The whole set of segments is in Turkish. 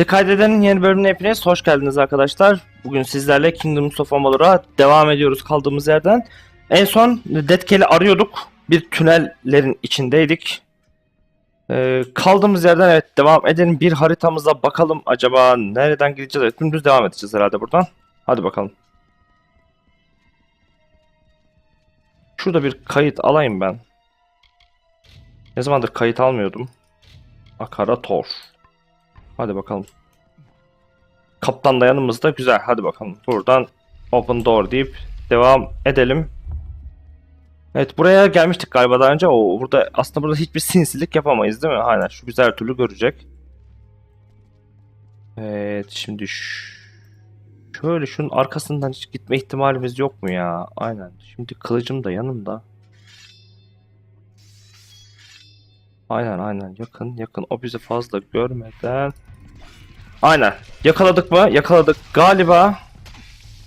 Kaydedenin yeni bölümüne hepiniz hoş geldiniz arkadaşlar. Bugün sizlerle Kingdoms of Amalur'a devam ediyoruz kaldığımız yerden. En son Deathcall'i arıyorduk. Bir tünellerin içindeydik. Ee, kaldığımız yerden evet devam edelim. Bir haritamıza bakalım acaba nereden gideceğiz? Evet dümdüz devam edeceğiz herhalde buradan. Hadi bakalım. Şurada bir kayıt alayım ben. Ne zamandır kayıt almıyordum. Akarator. Hadi bakalım. Kaptan da yanımızda. Güzel. Hadi bakalım. Buradan open door deyip devam edelim. Evet buraya gelmiştik galiba daha önce. O burada aslında burada hiçbir sinsilik yapamayız değil mi? Aynen. Şu güzel türlü görecek. Evet şimdi şöyle şunun arkasından hiç gitme ihtimalimiz yok mu ya? Aynen. Şimdi kılıcım da yanımda. Aynen aynen. Yakın yakın. O bizi fazla görmeden. Aynen. Yakaladık mı? Yakaladık. Galiba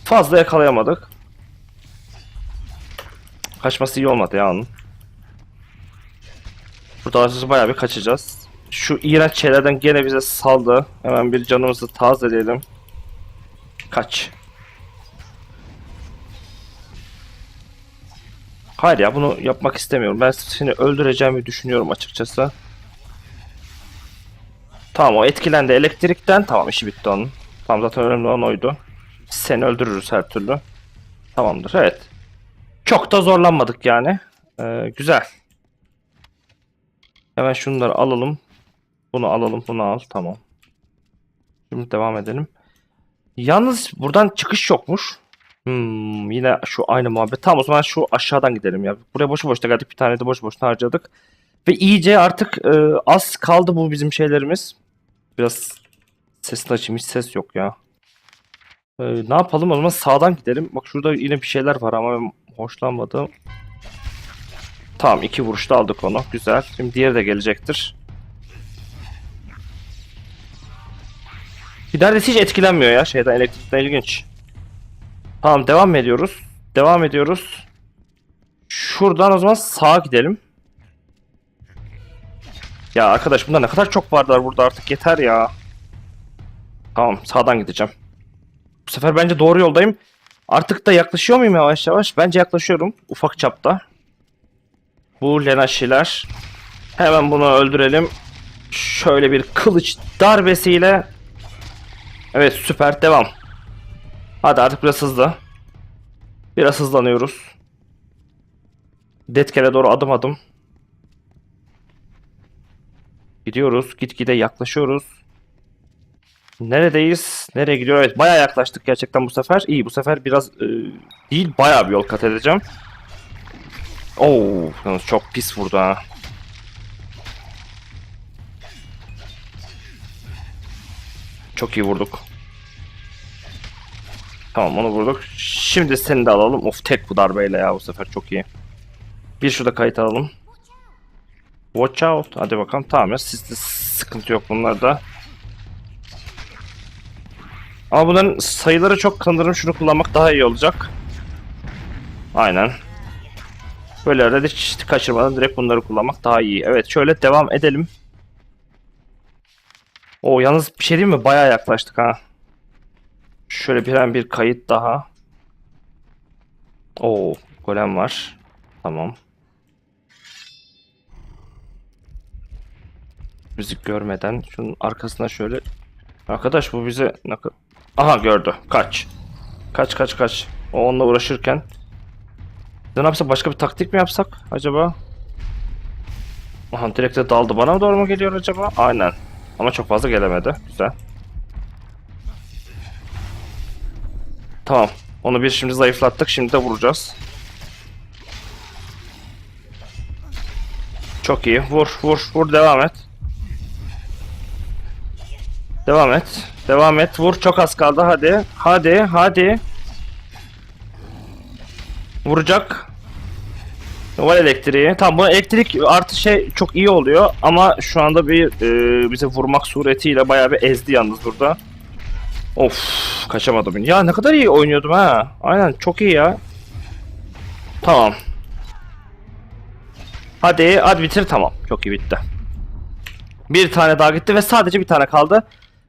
fazla yakalayamadık. Kaçması iyi olmadı ya onun. Burada açıkçası bayağı bir kaçacağız. Şu iğrenç şeylerden gene bize saldı. Hemen bir canımızı tazeleyelim. Kaç Hayır ya bunu yapmak istemiyorum. Ben seni öldüreceğimi düşünüyorum açıkçası. Tamam o etkilendi elektrikten. Tamam işi bitti onun. Tamam zaten önemli olan oydu. Seni öldürürüz her türlü. Tamamdır evet. Çok da zorlanmadık yani. Ee, güzel. Hemen şunları alalım. Bunu alalım bunu al tamam. Şimdi devam edelim. Yalnız buradan çıkış yokmuş. Hmm, yine şu aynı muhabbet. Tamam o zaman şu aşağıdan gidelim ya. Buraya boşu boşuna geldik. Bir tane de boş boşuna harcadık. Ve iyice artık e, az kaldı bu bizim şeylerimiz. Biraz sesini açayım. Hiç ses yok ya. E, ne yapalım o zaman sağdan gidelim. Bak şurada yine bir şeyler var ama hoşlanmadım. Tamam iki vuruşta aldık onu. Güzel. Şimdi diğeri de gelecektir. Bir hiç etkilenmiyor ya şeyden elektrikten ilginç. Tamam devam ediyoruz? Devam ediyoruz. Şuradan o zaman sağa gidelim. Ya arkadaş bunda ne kadar çok varlar burada artık yeter ya. Tamam sağdan gideceğim. Bu sefer bence doğru yoldayım. Artık da yaklaşıyor muyum yavaş yavaş? Bence yaklaşıyorum ufak çapta. Bu Lenaşiler. Hemen bunu öldürelim. Şöyle bir kılıç darbesiyle. Evet süper devam. Hadi artık biraz hızlı. Biraz hızlanıyoruz. Deathcall'e doğru adım adım. Gidiyoruz. Gitgide yaklaşıyoruz. Neredeyiz? Nereye gidiyor? Evet bayağı yaklaştık gerçekten bu sefer. İyi bu sefer biraz e, değil bayağı bir yol kat edeceğim. Oo, çok pis vurdu ha. Çok iyi vurduk. Tamam onu vurduk. Şimdi seni de alalım. Of tek bu darbeyle ya bu sefer çok iyi. Bir şurada kayıt alalım. Watch out. Hadi bakalım. Tamam ya sizde sıkıntı yok bunlarda. Ama bunların sayıları çok kandırım şunu kullanmak daha iyi olacak. Aynen. Böyle arada hiç kaçırmadan direkt bunları kullanmak daha iyi. Evet şöyle devam edelim. O yalnız bir şey değil mi? Bayağı yaklaştık ha. Şöyle bir bir kayıt daha. Oo, golem var. Tamam. Müzik görmeden şunun arkasına şöyle Arkadaş bu bize ne Aha gördü. Kaç. Kaç kaç kaç. O onunla uğraşırken ne yapsa başka bir taktik mi yapsak acaba? Aha direkt de daldı. Bana doğru mu geliyor acaba? Aynen. Ama çok fazla gelemedi. Güzel. Tamam. Onu bir şimdi zayıflattık. Şimdi de vuracağız. Çok iyi. Vur, vur, vur. Devam et. Devam et. Devam et. Vur. Çok az kaldı. Hadi. Hadi. Hadi. Vuracak. Var elektriği. Tamam bu elektrik artı şey çok iyi oluyor ama şu anda bir e, bize vurmak suretiyle bayağı bir ezdi yalnız burada. Of kaçamadım. Ya ne kadar iyi oynuyordum ha. Aynen çok iyi ya. Tamam. Hadi hadi bitir tamam. Çok iyi bitti. Bir tane daha gitti ve sadece bir tane kaldı.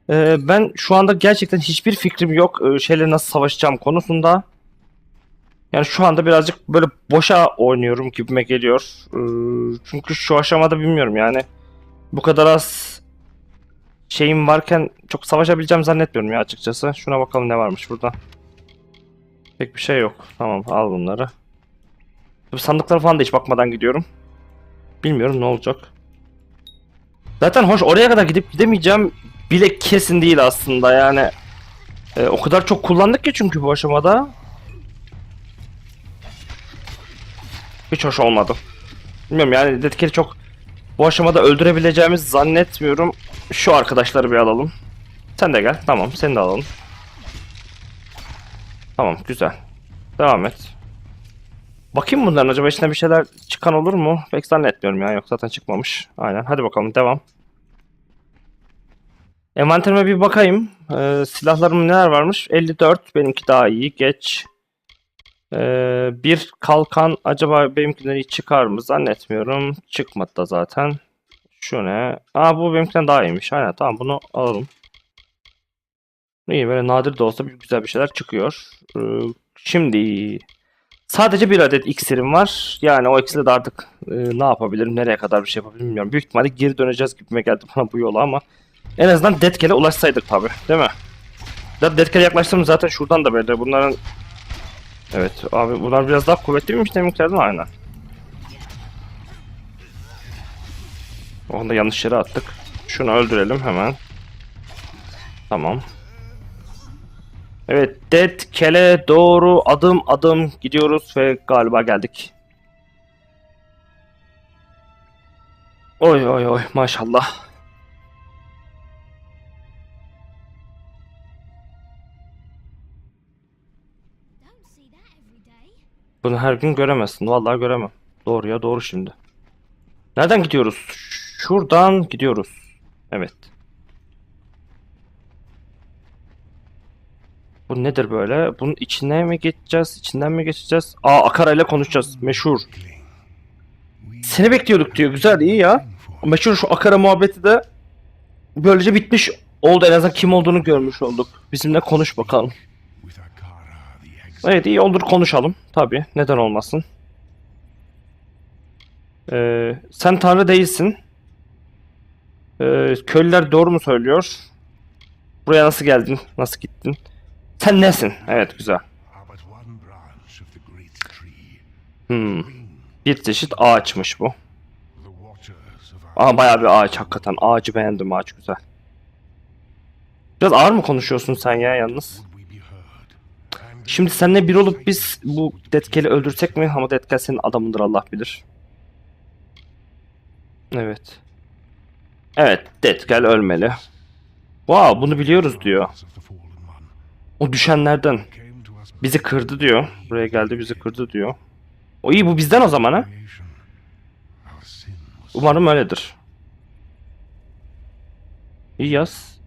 Ee, ben şu anda gerçekten hiçbir fikrim yok e, şeyle nasıl savaşacağım konusunda. Yani şu anda birazcık böyle boşa oynuyorum gibime geliyor. Ee, çünkü şu aşamada bilmiyorum yani. Bu kadar az şeyim varken çok savaşabileceğim zannetmiyorum ya açıkçası. Şuna bakalım ne varmış burada. Pek bir şey yok. Tamam al bunları. Bu sandıklara falan da hiç bakmadan gidiyorum. Bilmiyorum ne olacak. Zaten hoş oraya kadar gidip gidemeyeceğim bile kesin değil aslında yani. Ee, o kadar çok kullandık ki çünkü bu aşamada. Hiç hoş olmadı. Bilmiyorum yani Deadcat'i çok bu aşamada öldürebileceğimizi zannetmiyorum. Şu arkadaşları bir alalım. Sen de gel. Tamam seni de alalım. Tamam güzel. Devam et. Bakayım bunların acaba içinden bir şeyler çıkan olur mu? Pek zannetmiyorum ya. Yok zaten çıkmamış. Aynen. Hadi bakalım devam. Envanterime bir bakayım. Ee, silahlarım neler varmış? 54. Benimki daha iyi. Geç. Ee, bir kalkan acaba benimkinden iyi çıkar mı? Zannetmiyorum. Çıkmadı da zaten. Şu ne? Aa bu benimkinden daha iyiymiş. Aynen tamam bunu alalım. İyi böyle nadir de olsa bir güzel bir şeyler çıkıyor. Ee, şimdi sadece bir adet iksirim var. Yani o iksirle de artık e, ne yapabilirim, nereye kadar bir şey yapabilirim bilmiyorum. Büyük ihtimalle geri döneceğiz gibime geldi bana bu yola ama en azından Deathcall'e ulaşsaydık tabi değil mi? Deathcall'e yaklaştığım zaten şuradan da belli. Bunların Evet abi bunlar biraz daha kuvvetli miymiş deminkilerden aynen. Onu da yanlış yere attık. Şunu öldürelim hemen. Tamam. Evet Dead Kele doğru adım adım gidiyoruz ve galiba geldik. Oy oy oy maşallah. Bunu her gün göremezsin. Vallahi göremem. Doğru ya doğru şimdi. Nereden gidiyoruz? Şuradan gidiyoruz. Evet. Bu nedir böyle? Bunun içine mi geçeceğiz? İçinden mi geçeceğiz? Aa Akara ile konuşacağız. Meşhur. Seni bekliyorduk diyor. Güzel iyi ya. Meşhur şu Akara muhabbeti de böylece bitmiş oldu. En azından kim olduğunu görmüş olduk. Bizimle konuş bakalım. Evet iyi olur konuşalım. Tabii neden olmasın. Ee, sen tanrı değilsin. Ee, köylüler doğru mu söylüyor? Buraya nasıl geldin? Nasıl gittin? Sen nesin? Evet güzel. Hmm. Bir çeşit ağaçmış bu. Aa bayağı bir ağaç hakikaten. Ağacı beğendim ağaç güzel. Biraz ağır mı konuşuyorsun sen ya yalnız? would we be heard? And Şimdi seninle bir olup biz bu Deathcall'i öldürsek mi? Ama Deathcall senin adamındır Allah bilir. Evet. Evet, Deathcall ölmeli. Wow, bunu biliyoruz diyor. O düşenlerden. Bizi kırdı diyor. Buraya geldi bizi kırdı diyor. O iyi bu bizden o zaman ha. Umarım öyledir. İyi yaz.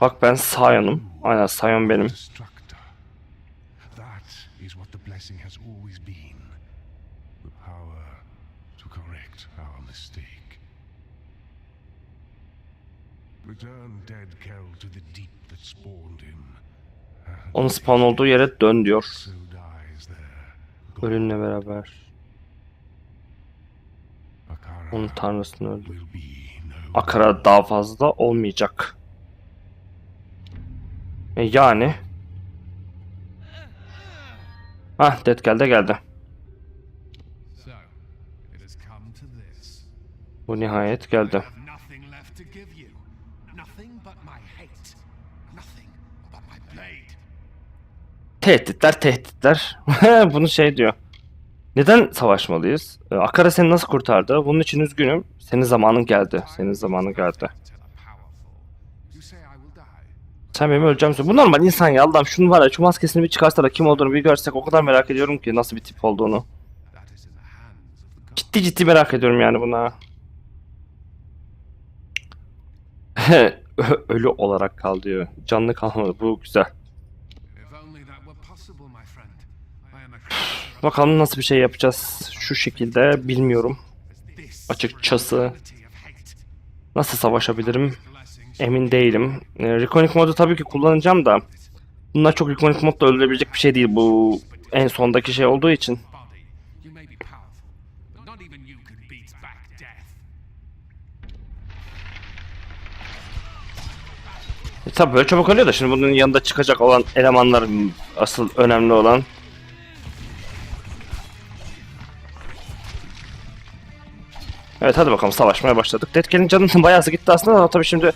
Bak ben Sion'um. Aynen Sion benim. Destructor. That is what the blessing has always been. The power to correct our mistake. Return dead Kel to the deep that spawned him. Onun spawn olduğu yere dön diyor. Ölümle beraber. Onun tanrısını öldü. will be no Akara daha fazla olmayacak. E yani. Hah Deathcall de geldi. Bu nihayet geldi. Tehditler tehditler. Bunu şey diyor. Neden savaşmalıyız? E, Akara seni nasıl kurtardı? Bunun için üzgünüm. Senin zamanın geldi. Senin zamanın geldi. Sen benim öleceğim söyle. Bu normal insan ya Allah'ım şunu var ya şu maskesini bir çıkarsa da kim olduğunu bir görsek o kadar merak ediyorum ki nasıl bir tip olduğunu. Ciddi ciddi merak ediyorum yani buna. Ölü olarak kal diyor. Canlı kalmadı. Bu güzel. Bakalım nasıl bir şey yapacağız. Şu şekilde bilmiyorum. Açıkçası nasıl savaşabilirim? Emin değilim. E, Reconic modu tabii ki kullanacağım da. Bunlar çok Reconic modda öldürebilecek bir şey değil bu en sondaki şey olduğu için. E, tabii böyle çabuk ölüyor da şimdi bunun yanında çıkacak olan elemanlar asıl önemli olan. Evet hadi bakalım savaşmaya başladık. Deathgal'in canının bayağı gitti aslında ama tabii şimdi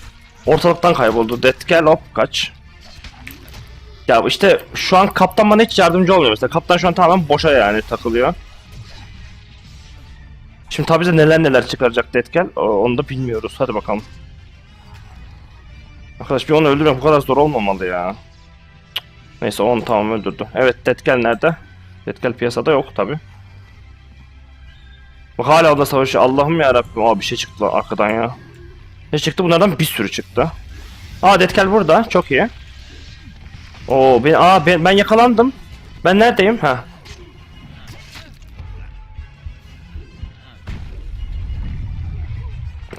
ortalıktan kayboldu. Deathgal hop kaç. Ya işte şu an kaptan bana hiç yardımcı olmuyor mesela. Kaptan şu an tamamen boşa yani takılıyor. Şimdi tabii bize neler neler çıkaracak o- onu da bilmiyoruz. Hadi bakalım. Arkadaş bir onu öldürmek bu kadar zor olmamalı ya. Neyse onu tamam öldürdü. Evet Deathgal nerede? Deathgal piyasada yok tabi. Bak hala da savaşıyor. Allah'ım ya Rabbim. Aa bir şey çıktı arkadan ya. Ne çıktı? Bunlardan bir sürü çıktı. Aa Deathgal burada. Çok iyi. Oo ben aa ben, ben yakalandım. Ben neredeyim? Ha.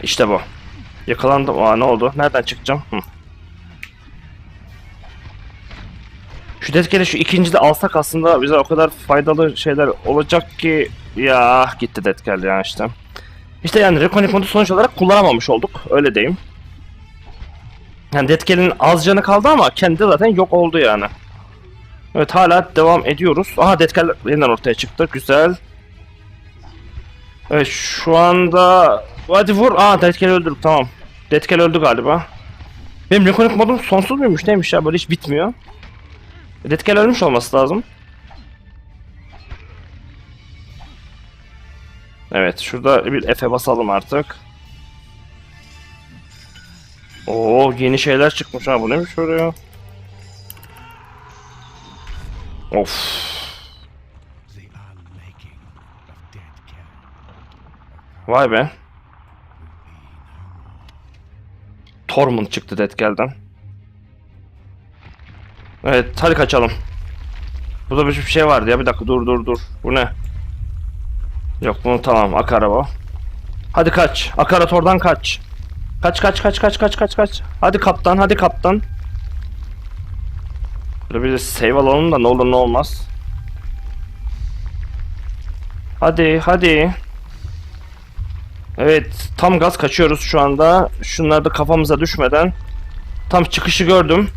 İşte bu. Yakalandım. Aa ne oldu? Nereden çıkacağım? Hı. Şu Deathgal'i şu ikinci de alsak aslında bize o kadar faydalı şeyler olacak ki ya gitti Deathgal ya işte. İşte yani modu sonuç olarak kullanamamış olduk. Öyle diyeyim. Yani Deathgal'in az canı kaldı ama kendi zaten yok oldu yani. Evet hala devam ediyoruz. Aha Deathgal yeniden ortaya çıktı. Güzel. Evet şu anda... Hadi vur. Aa Deathgal öldürdük tamam. Deathgal öldü galiba. Benim Reconic modum sonsuz muymuş neymiş ya böyle hiç bitmiyor. Deathgal ölmüş olması lazım. Evet şurada bir F'e basalım artık. Oo yeni şeyler çıkmış ha bu neymiş böyle ya? Of. Vay be. Tormund çıktı Deathgal'den. Evet hadi kaçalım. Burada bir şey vardı ya bir dakika dur dur dur. Bu ne? Yok bunu tamam Akara bu. Hadi kaç. Akara tordan kaç. Kaç kaç kaç kaç kaç kaç kaç. Hadi kaptan hadi kaptan. Böyle bir de save alalım da ne olur ne olmaz. Hadi hadi. Evet tam gaz kaçıyoruz şu anda. Şunlar da kafamıza düşmeden. Tam çıkışı gördüm.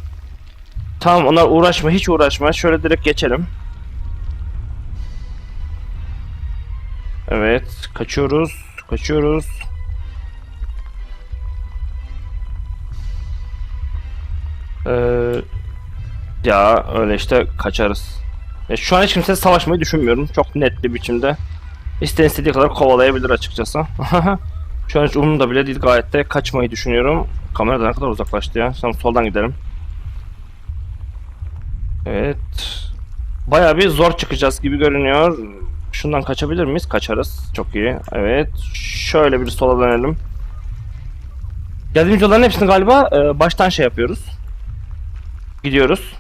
Tamam ona uğraşma hiç uğraşma. Şöyle direkt geçelim. Evet kaçıyoruz. Kaçıyoruz. Ee, ya öyle işte kaçarız. Ya şu an hiç kimse savaşmayı düşünmüyorum. Çok net bir biçimde. İsteyen istediği kadar kovalayabilir açıkçası. Şu an hiç umurumda bile değil gayet de kaçmayı düşünüyorum. Kameradan ne kadar uzaklaştı ya. Şimdi soldan gidelim. Evet. Baya bir zor çıkacağız gibi görünüyor. Şundan kaçabilir miyiz? Kaçarız. Çok iyi. Evet. Şöyle bir sola dönelim. Geldiğimiz yolların hepsini galiba e, baştan şey yapıyoruz. Gidiyoruz.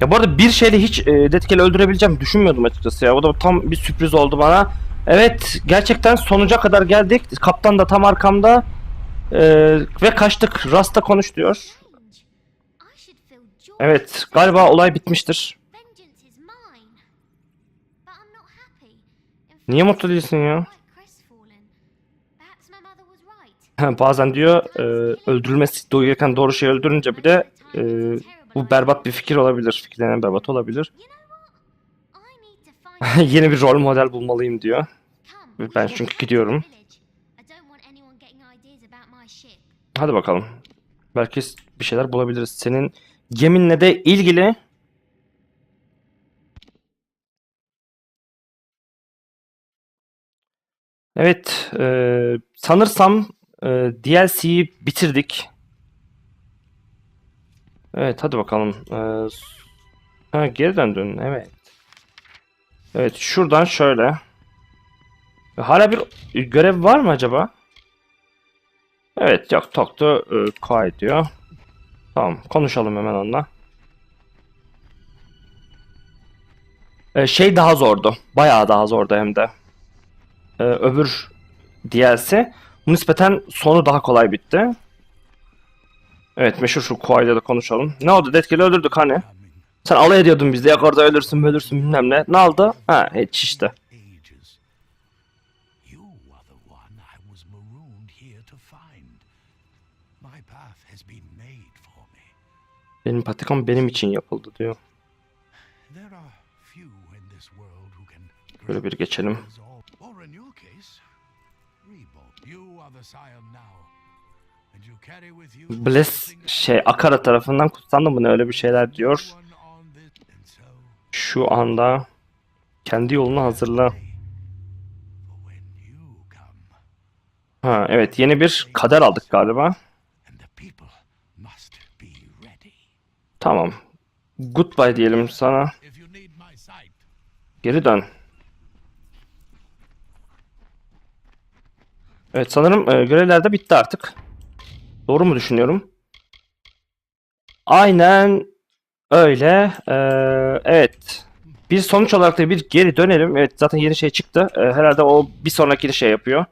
Ya bu arada bir şeyle hiç e, Deathgal'i öldürebileceğim düşünmüyordum açıkçası ya. O da tam bir sürpriz oldu bana. Evet gerçekten sonuca kadar geldik. Kaptan da tam arkamda. E, ve kaçtık. Rasta konuş diyor. Evet galiba olay bitmiştir. Niye mutlu değilsin ya? Bazen diyor e, öldürülmesi gereken doğru şeyi öldürünce bile e, bu berbat bir fikir olabilir. Fikirlenen berbat olabilir. Yeni bir rol model bulmalıyım diyor. Ben çünkü gidiyorum. Hadi bakalım. Belki bir şeyler bulabiliriz. Senin geminle de ilgili Evet, e, sanırsam e, DLC'yi bitirdik. Evet, hadi bakalım. E, ha, geri döndün, evet. Evet, şuradan şöyle. Hala bir görev var mı acaba? Evet yok talk to e, Kai diyor. Tamam konuşalım hemen onunla. E, şey daha zordu. Bayağı daha zordu hem de. E, öbür DLC. nispeten sonu daha kolay bitti. Evet meşhur şu Kuay'la da konuşalım. Ne oldu? Detkeli öldürdük hani. Sen alay ediyordun bizde yok orada ölürsün ölürsün bilmem ne. Ne oldu? Ha hiç işte. Benim patikam benim için yapıldı diyor. Böyle bir geçelim. Bless şey Akara tarafından kutsandı mı ne öyle bir şeyler diyor. Şu anda kendi yolunu hazırla. Ha evet yeni bir kader aldık galiba. Tamam. Goodbye diyelim sana. Geri dön. Evet sanırım e, görevler de bitti artık. Doğru mu düşünüyorum? Aynen öyle. Ee, evet. Bir sonuç olarak da bir geri dönelim. Evet zaten yeni şey çıktı. Ee, herhalde o bir sonraki şey yapıyor.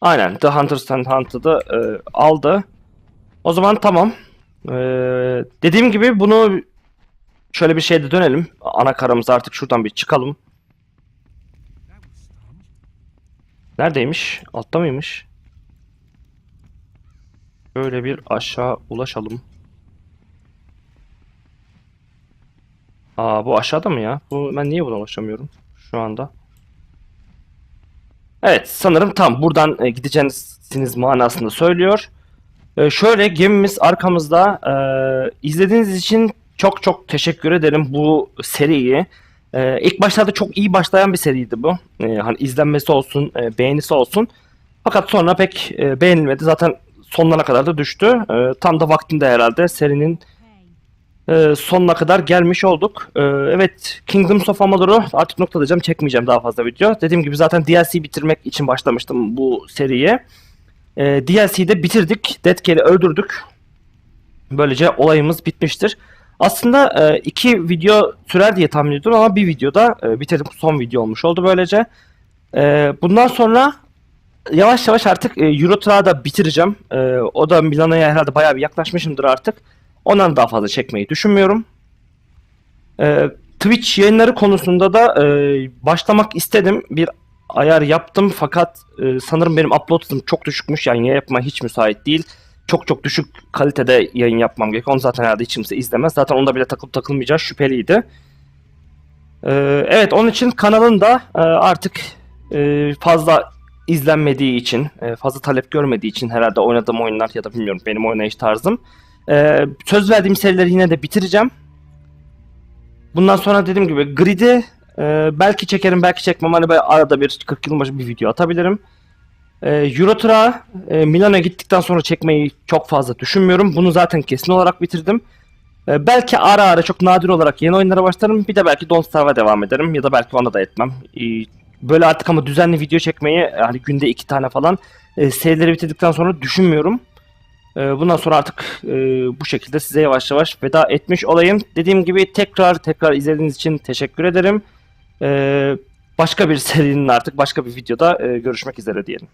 Aynen. The Hunters and Hunted'ı e, aldı. O zaman tamam. Ee, dediğim gibi bunu şöyle bir şeyde dönelim. Ana karamıza artık şuradan bir çıkalım. Neredeymiş? Altta mıymış? Böyle bir aşağı ulaşalım. Aa bu aşağıda mı ya? Bu ben niye buna ulaşamıyorum şu anda? Evet sanırım tam buradan e, gideceksiniz manasında söylüyor. E, şöyle gemimiz arkamızda. E, izlediğiniz için çok çok teşekkür ederim bu seriyi. E, ilk başlarda çok iyi başlayan bir seriydi bu. E, hani izlenmesi olsun, e, beğenisi olsun. Fakat sonra pek e, beğenilmedi. Zaten sonlarına kadar da düştü. E, tam da vaktinde herhalde serinin e, sonuna kadar gelmiş olduk. E, evet Kingdoms of Amalur'u artık noktalayacağım. Çekmeyeceğim daha fazla video. Dediğim gibi zaten DLC bitirmek için başlamıştım bu seriye. E, DLC'de bitirdik. Deathcal'i öldürdük. Böylece olayımız bitmiştir. Aslında e, iki video sürer diye tahmin ediyorum ama bir videoda e, bitirdim. Son video olmuş oldu böylece. E, bundan sonra yavaş yavaş artık e, Euro Truck'ı da bitireceğim. E, o da Milano'ya herhalde bayağı bir yaklaşmışımdır artık. Ondan daha fazla çekmeyi düşünmüyorum. E, Twitch yayınları konusunda da e, başlamak istedim. Bir ayar yaptım fakat e, sanırım benim upload hızım çok düşükmüş. Yani yapma hiç müsait değil. Çok çok düşük kalitede yayın yapmam gerekiyor. Onu zaten herhalde hiç kimse izlemez. Zaten onda bile takılıp takılmayacağı şüpheliydi. E, evet onun için kanalın da e, artık e, fazla izlenmediği için, e, fazla talep görmediği için herhalde oynadığım oyunlar ya da bilmiyorum benim oynayış tarzım. E, söz verdiğim serileri yine de bitireceğim. Bundan sonra dediğim gibi Grid'i e, belki çekerim belki çekmem. Hani böyle arada bir 40 yılın başı bir video atabilirim. E, Euro Truck'a, e, Milano'ya gittikten sonra çekmeyi çok fazla düşünmüyorum. Bunu zaten kesin olarak bitirdim. E, belki ara ara çok nadir olarak yeni oyunlara başlarım. Bir de belki Don't Starve'a devam ederim. Ya da belki ona da etmem. E, böyle artık ama düzenli video çekmeyi hani günde iki tane falan e, serileri bitirdikten sonra düşünmüyorum. Bundan sonra artık e, bu şekilde size yavaş yavaş veda etmiş olayım. Dediğim gibi tekrar tekrar izlediğiniz için teşekkür ederim. Başka bir serinin artık başka bir videoda görüşmek üzere diyelim.